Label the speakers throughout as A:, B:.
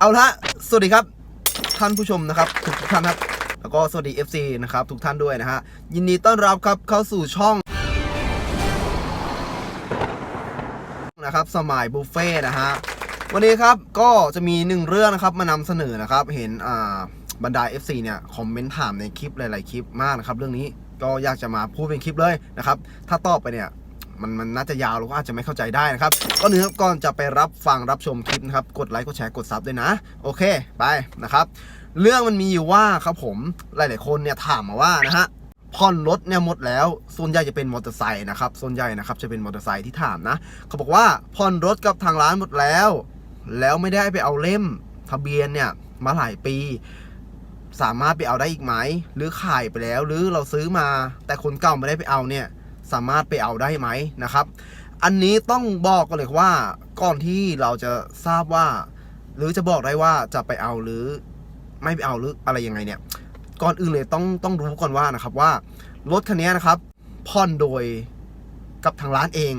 A: เอาละสวัสดีครับท่านผู้ชมนะครับทุกท่านครับ แล้วก็สวัสดี FC นะครับทุกท่านด้วยนะฮะ ยินดีต้อนรับครับเข้าสู่ช่องนะครับสมัยบุฟเฟ่นะฮะ วันนี้ครับก็จะมีหนึ่งเรื่องนะครับมานำเสนอนะครับ เห็นอ่าบรรดา FC เนี่ยคอมเมนต์ถามในคลิปหลาย ๆ คลิปมากนะครับ เรื่องนี้ก็อยากจะมาพูดเป็นคลิปเลยนะครับ ถ้าตอบไปเนี่ย มันมันน่าจะยาวเราก็อาจจะไม่เข้าใจได้นะครับก่อนอื่นครับก่อนจะไปรับฟังรับชมคลิปนะครับกดไลค์กดแชร์กดซับด้วยนะ โอเคไปนะครับ เรื่องมันมีอยู่ว่าครับผมหลาย ๆ คนเนี่ยถามมาว่านะฮะผ่อนรถเนี่ยหมดแล้ว ส่วนใหญ่จะเป็นมอเตอร์ไซค์นะครับส่วนใหญ่นะครับจะเป็นมอเตอร์ไซค์ที่ถามนะ เขาบอกว่าผ่อนรถกับทางร้านหมดแล้ว แล้วไม่ได้ไปเอาเล่มทะเบียนเนี่ยมาหลายปี สามารถไปเอาได้อีกไหม หรือขายไปแล้ว หรือเราซื้อมา แต่คนเก่าไม่ได้ไปเอาเนี่ย สามารถไปเอาได้ไหมนะครับ อันนี้ต้องบอกกันเลยว่าก่อนที่เราจะทราบว่า หรือจะบอกได้ว่าจะไปเอาหรือไม่ไปเอาหรืออะไรยังไงเนี่ย ก่อนอื่นเลยต้องต้องรู้ก่อนว่านะครับว่ารถคันนี้นะครับผ่อนโดยกับทางร้านเอง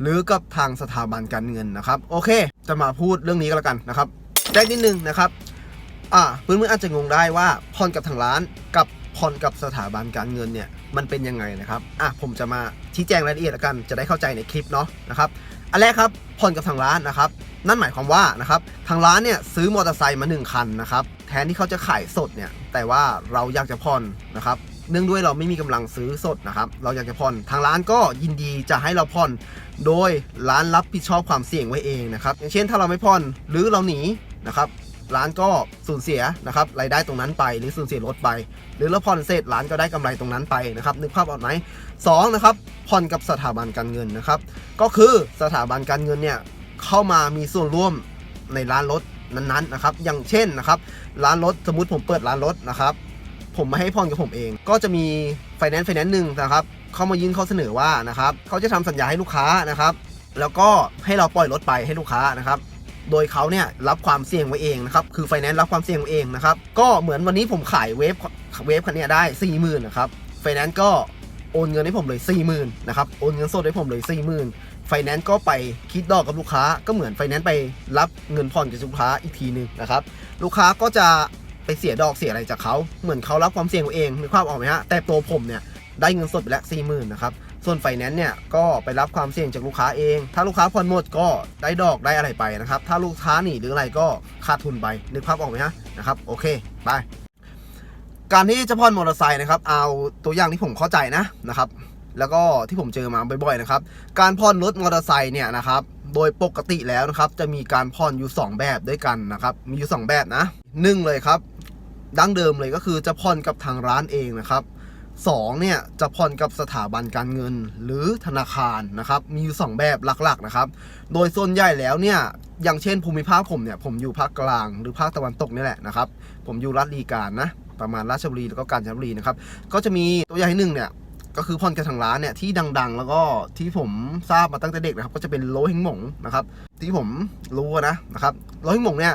A: หรือกับทางสถาบันการเงินนะครับ โอเค จะมาพูดเรื่องนี้ก็แล้วกันนะครับแจ้งนิดนึงนะครับอ่าเพื่อนๆอาจจะงงได้ว่าผ่อนกับทางร้านกับผ่อนกับสถาบันการเงินเนี่ย มันเป็นยังไงนะครับ อะผมจะมาชี้แจงรายละเอียดกัน จะได้เข้าใจในคลิปเนาะนะครับ อันแรกครับผ่อนกับทางร้านนะครับ นั่นหมายความว่านะครับทางร้านเนี่ยซื้อมอเตอร์ไซค์มา 1 คันนะครับ แทนที่เขาจะขายสดเนี่ย แต่ว่าเราอยากจะผ่อนนะครับ เนื่องด้วยเราไม่มีกำลังซื้อสดนะครับ เราอยากจะผ่อน ทางร้านก็ยินดีจะให้เราผ่อน โดยร้านรับผิดชอบความเสี่ยงไว้เองนะครับ อย่างเช่นถ้าเราไม่ผ่อนหรือเราหนีนะครับ ร้านก็สูญเสียนะครับรายได้ตรงนั้นไป หรือสูญเสียรถไป หรือเราผ่อนเสร็จร้านก็ได้กำไรตรงนั้นไปนะครับนึกภาพออกไหมสองนะครับผ่อนกับสถาบันการเงินนะครับก็คือสถาบันการเงินเนี่ยเข้ามามีส่วนร่วมในร้านรถนั้นๆนะครับอย่างเช่นนะครับร้านรถสมมติผมเปิดร้านรถนะครับผมมาให้ผ่อนกับผมเอง ก็จะมีไฟแนนซ์ไฟแนนซ์หนึ่งนะครับเข้ามายื่นข้อเสนอว่านะครับเขาจะทำสัญญาให้ลูกค้านะครับแล้วก็ให้เราปล่อยรถไปให้ลูกค้านะครับ โดยเขาเนี่ยรับความเสี่ยงไว้เองนะครับ คือไฟแนนซ์รับความเสี่ยงไว้เองนะครับ ก็เหมือนวันนี้ผมขายเวฟเวฟคันนี้ได้ 4 0,000นะครับ ไฟแนนซ์ก็โอนเงินให้ผมเลย 40,000นะครับ โอนเงินสดให้ผมเลย 40,000ไฟแนนซ์ก็ไปคิดดอกกับลูกค้า ก็เหมือนไฟแนนซ์ไปรับเงินผ่อนจากลูกค้าอีกทีหนึงนะครับ ลูกค้าก็จะไปเสียดอกเสียอะไรจากเขา เหมือนเขารับความเสี่ยงไว้เองมีความออกไหมฮะ แต่ตัวผมเนี่ยได้เงินสดไปแล้ว 40,000นะครับ ส่วนไฟแนนซ์เนี่ยก็ไปรับความเสี่ยงจากลูกค้าเอง ถ้าลูกค้าผ่อนหมดก็ได้ดอกได้อะไรไปนะครับ ถ้าลูกค้าหนีหรืออะไรก็ขาดทุนไปนึกภาพออกไหมฮะนะครับ โอเค ไป การที่จะผ่อนมอเตอร์ไซค์นะครับ เอาตัวอย่างที่ผมเข้าใจนะนะครับ แล้วก็ที่ผมเจอมาบ่อยๆนะครับ การผ่อนรถมอเตอร์ไซค์เนี่ยนะครับ โดยปกติแล้วนะครับจะมีการผ่อนอยู่ 2 แบบด้วยกันนะครับ มีอยู่ 2 แบบนะหนึ่งเลยครับดั้งเดิมเลยก็คือจะผ่อนกับทางร้านเองนะครับ สองเนี่ยจะผ่อนกับสถาบันการเงินหรือธนาคารนะครับ มีอยู่ 2 แบบหลักๆนะครับ โดยส่วนใหญ่แล้วเนี่ยอย่างเช่นภูมิภาคผมเนี่ยผมอยู่ภาคกลางหรือภาคตะวันตกนี่แหละนะครับ ผมอยู่รัฐลีการนะประมาณราชบุรีแล้วก็กาญจนบุรีนะครับก็จะมีตัวอย่างที่หนึ่งเนี่ยก็คือผ่อนกับทางร้านเนี่ยที่ดังๆ แล้วก็ที่ผมทราบมาตั้งแต่เด็กนะครับ ก็จะเป็นโลหิงหมงนะครับ ที่ผมรู้นะนะครับโลหิงหมงเนี่ย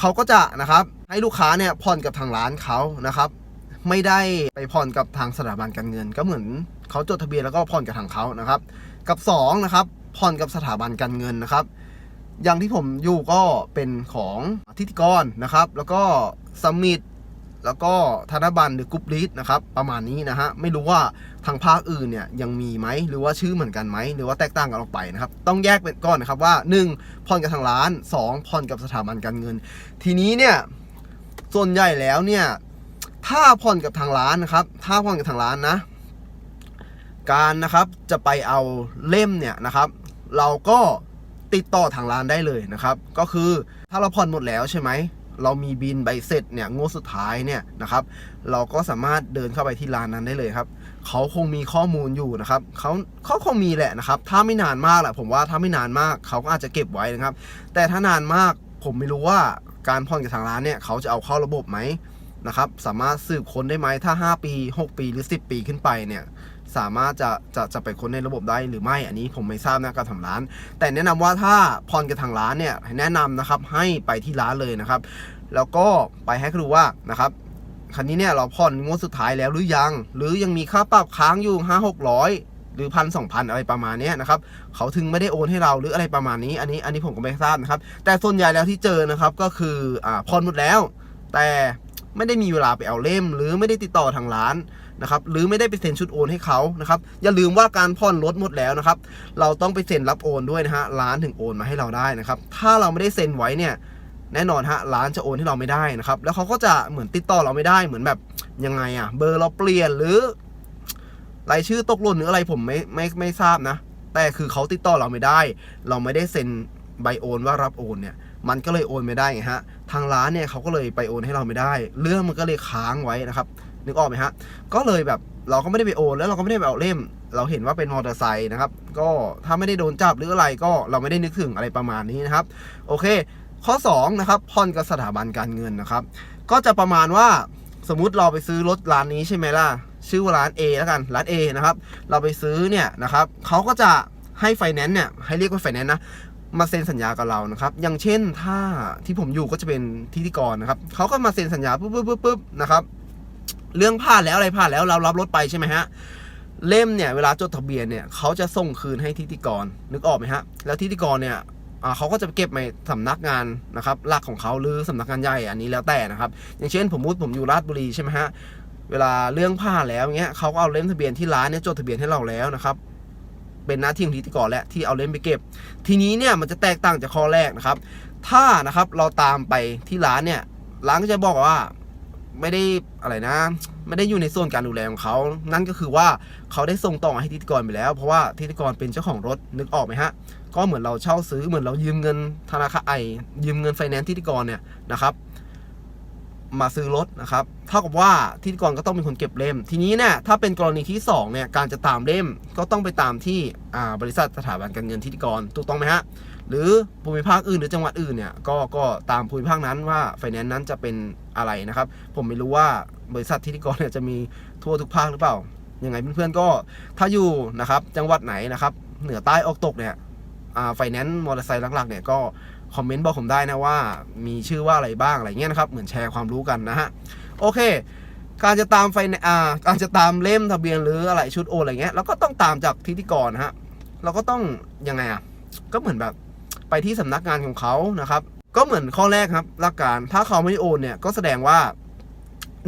A: เขาก็จะนะครับให้ลูกค้าเนี่ยผ่อนกับทางร้านเขานะครับ ไม่ได้ไปผ่อนกับทางสถาบันการเงิน ก็เหมือนเขาจดทะเบียนแล้วก็ผ่อนกับทางเขานะครับ กับสองนะครับผ่อนกับสถาบันการเงินนะครับ อย่างที่ผมอยู่ก็เป็นของทิติกรนะครับ แล้วก็สมิธแล้วก็ธนบันหรือกรุ๊ปลีดนะครับ ประมาณนี้นะฮะ ไม่รู้ว่าทางภาคอื่นเนี่ยยังมีไหม หรือว่าชื่อเหมือนกันไหม หรือว่าแตกต่างกันออกไปนะครับ ต้องแยกเป็นก่อนนะครับว่า 1. ผ่อนกับทางร้าน 2. ผ่อนกับสถาบันการเงิน ทีนี้เนี่ย ส่วนใหญ่แล้วเนี่ย ถ้าผ่อนกับทางร้านนะครับ ถ้าผ่อนกับทางร้านนะ การนะครับจะไปเอาเล่มเนี่ยนะครับ เราก็ติดต่อทางร้านได้เลยนะครับ ก็คือถ้าเราผ่อนหมดแล้วใช่ไหมเรามีบินใบเสร็จเนี่ยงวดสุดท้ายเนี่ยนะครับ เราก็สามารถเดินเข้าไปที่ร้านนั้นได้เลยครับเขาคงมีข้อมูลอยู่นะครับเขาเขาคงมีแหละนะครับ ถ้าไม่นานมากแหละผมว่าถ้าไม่นานมากเขาก็อาจจะเก็บไว้นะครับ แต่ถ้านานมากผมไม่รู้ว่าการผ่อนกับทางร้านเนี่ยเขาจะเอาเข้าระบบไหม นะครับ สามารถสืบค้นได้ไหมถ้า 5 ปี 6 ปีหรือ 10 ปีขึ้นไปเนี่ยสามารถจะจะจะไปค้นในระบบได้หรือไม่อันนี้ผมไม่ทราบนะการทำร้าน แต่แนะนำว่าถ้าผ่อนกับทางร้านเนี่ยแนะนำนะครับให้ไปที่ร้านเลยนะครับ แล้วก็ไปให้เขาดูว่านะครับคันนี้เนี่ยเราผ่อนงวดสุดท้ายแล้วหรือยัง หรือยังมีค่าปรับค้างอยู่ห้าหกร้อยหรือพันสองพันอะไรประมาณนี้นะครับเขาถึงไม่ได้โอนให้เราหรืออะไรประมาณนี้อันนี้อันนี้ผมก็ไม่ทราบนะครับ แต่ส่วนใหญ่แล้วที่เจอนะครับก็คืออ่าผ่อนหมดแล้ว แต่ ไม่ได้มีเวลาไปเอาเล่ม หรือไม่ได้ติดต่อทางร้านนะครับหรือไม่ได้ไปเซ็นชุดโอนให้เขานะครับอย่าลืมว่าการผ่อนรถหมดแล้วนะครับ เราต้องไปเซ็นรับโอนด้วยนะฮะร้านถึงโอนมาให้เราได้นะครับ ถ้าเราไม่ได้เซ็นไว้เนี่ยแน่นอนฮะร้านจะโอนให้เราไม่ได้นะครับ แล้วเขาก็จะเหมือนติดต่อเราไม่ได้เหมือนแบบยังไงอะเบอร์เราเปลี่ยนหรือรายชื่อตกหล่นหรืออะไรผมไม่ไม่ไม่ทราบนะ แต่คือเขาติดต่อเราไม่ได้ เราไม่ได้เซ็นใบโอนว่ารับโอนเนี่ย มันก็เลยโอนไม่ได้ไงฮะทางร้านเนี่ยเขาก็เลยไปโอนให้เราไม่ได้ เรื่องมันก็เลยค้างไว้นะครับนึกออกไหมฮะก็เลยแบบเราก็ไม่ได้ไปโอนแล้วเราก็ไม่ได้ไปเอาเล่ม เราเห็นว่าเป็นมอเตอร์ไซค์นะครับ ก็ถ้าไม่ได้โดนจับหรืออะไรก็เราไม่ได้นึกถึงอะไรประมาณนี้นะครับ โอเค ข้อ2นะครับผ่อนกับสถาบันการเงินนะครับ ก็จะประมาณว่าสมมุติเราไปซื้อรถร้านนี้ใช่ไหมล่ะชื่อว่าร้าน A แล้วกันร้าน A นะครับ เราไปซื้อเนี่ยนะครับเขาก็จะให้ไฟแนนซ์เนี่ยให้เรียกว่าไฟแนนซ์นะ มาเซ็นสัญญากับเรานะครับ อย่างเช่นถ้าที่ผมอยู่ก็จะเป็นพิธีกรนะครับเขาก็มาเซ็นสัญญาปุ๊บปุ๊บปุ๊บปุ๊บนะครับ เรื่องผ่านแล้วอะไรผ่านแล้วเรารับรถไปใช่ไหมฮะเล่มเนี่ยเวลาจดทะเบียนเนี่ยเขาจะส่งคืนให้ทิติกรนึกออกไหมฮะแล้วทิติกรเนี่ยเขาก็จะเก็บในสำนักงานนะครับหลักของเขาหรือสำนักงานใหญ่อันนี้แล้วแต่นะครับ อย่างเช่นผมมุดผมอยู่ราชบุรีใช่ไหมฮะเวลาเรื่องผ่านแล้วเงี้ยเขาก็เอาเล่มทะเบียนที่ร้านเนี่ยจดทะเบียนให้เราแล้วนะครับ เป็นหน้าที่ของนิติกรและที่เอาเล่มไปเก็บ ทีนี้เนี่ยมันจะแตกต่างจากข้อแรกนะครับ ถ้านะครับเราตามไปที่ร้านเนี่ยร้านก็จะบอกว่าไม่ได้อะไรนะ ไม่ได้อยู่ในส่วนการดูแลของเขา นั่นก็คือว่าเขาได้ส่งต่อให้ทิติกรไปแล้ว เพราะว่าทิติกรเป็นเจ้าของรถนึกออกไหมฮะ ก็เหมือนเราเช่าซื้อเหมือนเรายืมเงินธนาคารไอยืมเงินไฟแนนซ์ทิติกรเนี่ยนะครับ มาซื้อรถนะครับเท่ากับว่าทิติกรก็ต้องเป็นคนเก็บเล่ม ทีนี้เนี่ยถ้าเป็นกรณีที่สองเนี่ยการจะตามเล่มก็ต้องไปตามที่บริษัทสถาบันการเงินทิติกรถูกต้องไหมฮะหรือภูมิภาคอื่นหรือจังหวัดอื่นเนี่ยก็ก็ตามภูมิภาคนั้นว่าไฟแนนซ์นั้นจะเป็นอะไรนะครับ ผมไม่รู้ว่าบริษัททิติกรเนี่ยจะมีทั่วทุกภาคหรือเปล่ายังไงเพื่อนๆก็ถ้าอยู่นะครับจังหวัดไหนนะครับเหนือใต้ออกตกเนี่ยไฟแนนซ์มอเตอร์ไซค์หลักๆเนี่ยก็ คอมเมนต์บอกผมได้นะว่า มีชื่อว่าอะไรบ้างอะไรเงี้ยนะครับ เหมือนแชร์ความรู้กันนะฮะ โอเค การจะตามไฟแนอ่าการจะตามเล่มทะเบียนหรืออะไรชุดโอนอะไรเงี้ยเราก็ต้องตามจากทิติกรนะฮะเราก็ต้องยังไงอะก็เหมือนแบบไปที่สำนักงานของเขานะครับ ก็เหมือนข้อแรกครับหลักการถ้าเขาไม่โอนเนี่ยก็แสดงว่า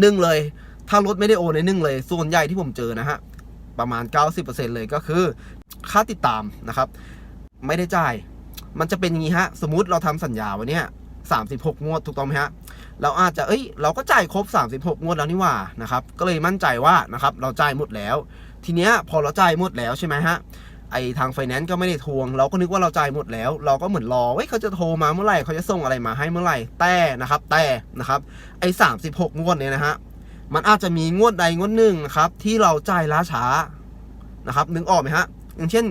A: หนึ่งเลย ถ้ารถไม่ได้โอนในหนึ่งเลยส่วนใหญ่ที่ผมเจอนะฮะประมาณ 90%เลยก็คือ ค่าติดตามนะครับ ไม่ได้จ่าย มันจะเป็นอย่างนี้ฮะ สมมติเราทำสัญญาไว้เนี่ย36งวดถูกต้องไหมฮะ เราอาจจะ เอ้ย เราก็จ่ายครบ 36 งวดแล้วนี่หว่า นะครับ ก็เลยมั่นใจว่า นะครับ เราจ่ายหมดแล้ว ทีเนี้ยพอเราจ่ายหมดแล้วใช่ไหมฮะ ไอทางไฟแนนซ์ก็ไม่ได้ทวง เราก็นึกว่าเราจ่ายหมดแล้ว เราก็เหมือนรอเว้ย เขาจะโทรมาเมื่อไหร่ เขาจะส่งอะไรมาให้เมื่อไหร่ แต่ นะครับ แต่ นะครับ ไอ36งวดเนี่ยนะฮะ มันอาจจะมีงวดใดงวดหนึ่งนะครับ ที่เราจ่ายล้าช้า นะครับ นึกออกไหมฮะ อย่างเช่น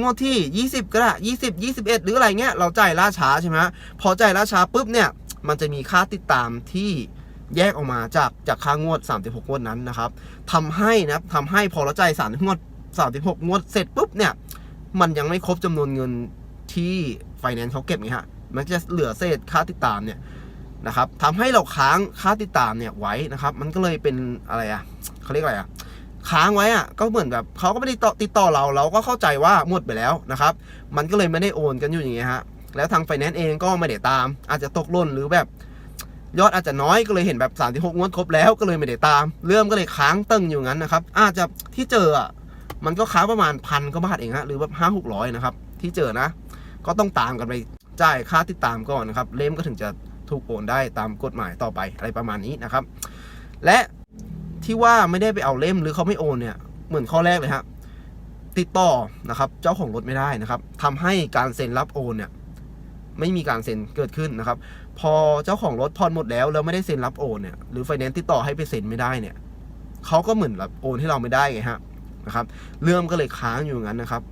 A: งวดที่ 20 ก็ได้20 21 หรืออะไรเงี้ย เราจ่ายล่าช้าใช่ไหมฮะพอจ่ายล่าช้าปุ๊บเนี่ย มันจะมีค่าติดตามที่แยกออกมาจากจากค่างวด 36 งวดนั้นนะครับทำให้นะทำให้พอเราจ่าย3งวด 36 งวดเสร็จปุ๊บเนี่ย มันยังไม่ครบจำนวนเงินที่ไฟแนนซ์เขาเก็บไงฮะ มันจะเหลือเศษค่าติดตามเนี่ยนะครับทำให้เราค้างค่าติดตามเนี่ยไว้นะครับ มันก็เลยเป็นอะไรอะเขาเรียกอะไรอะ ค้างไว้อะก็เหมือนแบบเขาก็ไม่ได้ต,ติดต่อเราเราก็เข้าใจว่าหมดไปแล้วนะครับ มันก็เลยไม่ได้โอนกันอยู่อย่างเงี้ยฮะแล้วทางไฟแนนซ์เองก็ไม่ได้ตาม อาจจะตกล่นหรือแบบยอดอาจจะน้อยก็เลยเห็นแบบ36งวดครบแล้วก็เลยไม่ได้ตาม เรื่องก็เลยค้างตึงอยู่งั้นนะครับ อาจจะที่เจออะมันก็ค้างประมาณพันก็บาทเองฮะหรือแบบห้าหกร้อยนะครับ ที่เจอนะ ก็ต้องตามกันไปจ่ายค่าติดตามก่อนนะครับ เล่มก็ถึงจะถูกโอนได้ตามกฎหมายต่อไปอะไรประมาณนี้นะครับ และ ที่ว่าไม่ได้ไปเอาเล่มหรือเขาไม่โอนเนี่ยเหมือนข้อแรกเลยฮะติดต่อนะครับ เจ้าของรถไม่ได้นะครับทำให้การเซ็นรับโอนเนี่ยไม่มีการเซ็นเกิดขึ้นนะครับ พอเจ้าของรถผ่อนหมดแล้วแล้วไม่ได้เซ็นรับโอนเนี่ยหรือไฟแนนซ์ติดต่อให้ไปเซ็นไม่ได้เนี่ยเขาก็เหมือนแบบโอนให้เราไม่ได้ไงฮะนะครับเรื่องก็เลยค้างอยู่งั้นนะครับ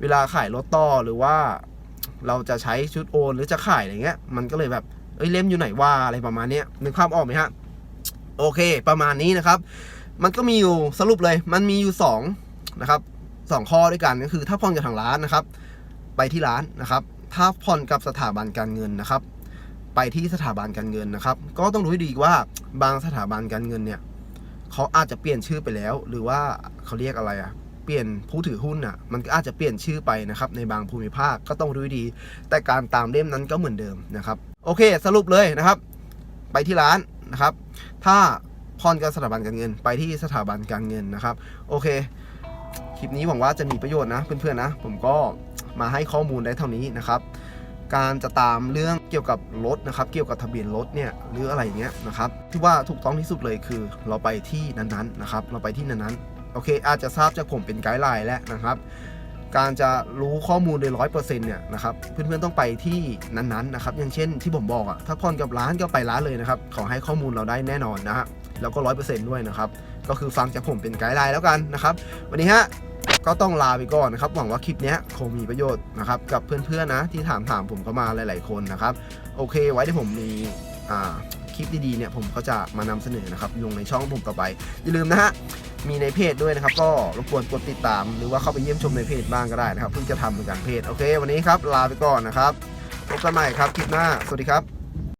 A: เวลาขายรถต่อหรือว่าเราจะใช้ชุดโอนหรือจะขายอะไรเงี้ย มันก็เลยแบบเอ้ยเล่มอยู่ไหนว่าอะไรประมาณนี้นึกภาพออกไหมฮะ โอเค ประมาณนี้นะครับ มันก็มีอยู่สรุปเลย มันมีอยู่สองนะครับสองข้อด้วยกันก็คือ ถ้าผ่อนกับทางร้านนะครับ ไปที่ร้านนะครับ ถ้าผ่อนกับสถาบันการเงินนะครับ ไปที่สถาบันการเงินนะครับ ก็ต้องรู้ดีว่าบางสถาบันการเงินเนี่ยเขาอาจจะเปลี่ยนชื่อไปแล้ว หรือว่าเขาเรียกอะไรอะเปลี่ยนผู้ถือหุ้นอะมันก็อาจจะเปลี่ยนชื่อไปนะครับในบางภูมิภาคก็ต้องรู้ดี แต่การตามเล่มนั้นก็เหมือนเดิมนะครับ โอเค สรุปเลยนะครับ ไปที่ร้าน นะครับ ถ้าผ่อนกับสถาบันการเงิน ไปที่สถาบันการเงินนะครับ โอเค คลิปนี้หวังว่าจะมีประโยชน์นะเพื่อนๆนะ ผมก็มาให้ข้อมูลได้เท่านี้นะครับ การจะตามเรื่องเกี่ยวกับรถนะครับ เกี่ยวกับทะเบียนรถเนี่ยหรืออะไรอย่างเงี้ยนะครับ ที่ว่าถูกต้องที่สุดเลยคือ เราไปที่นั้นๆนะครับ เราไปที่นั้นๆ โอเค อาจจะทราบจากผมเป็นไกด์ไลน์แล้วนะครับ การจะรู้ข้อมูลโดยร้อยเปอร์เซ็นต์เนี่ยนะครับเพื่อนๆต้องไปที่นั้นๆนะครับอย่างเช่นที่ผมบอกอะถ้าผ่อนกับร้านก็ไปร้านเลยนะครับขอให้ข้อมูลเราได้แน่นอนนะฮะแล้วก็ร้อยเปอร์เซ็นต์ด้วยนะครับก็คือฟังจากผมเป็นไกด์ไลน์แล้วกันนะครับวันนี้ฮะก็ต้องลาไปก่อนนะครับ หวังว่าคลิปเนี้ยคงมีประโยชน์นะครับกับเพื่อนๆนะที่ถามถามผมก็มาหลาย ๆคนนะครับ โอเค ไว้ที่ผมมีอ่า คลิปดีๆเนี่ยผมก็จะมานำเสนอนะครับลงในช่องผมต่อไป อย่าลืมนะฮะมีในเพจด้วยนะครับ ก็รบกวนกดติดตาม หรือว่าเข้าไปเยี่ยมชมในเพจบ้างก็ได้นะครับเพิ่งจะทำเหมือนกันเพจโอเค วันนี้ครับลาไปก่อนนะครับพบกันใหม่ครับคลิปหน้าสวัสดีครับ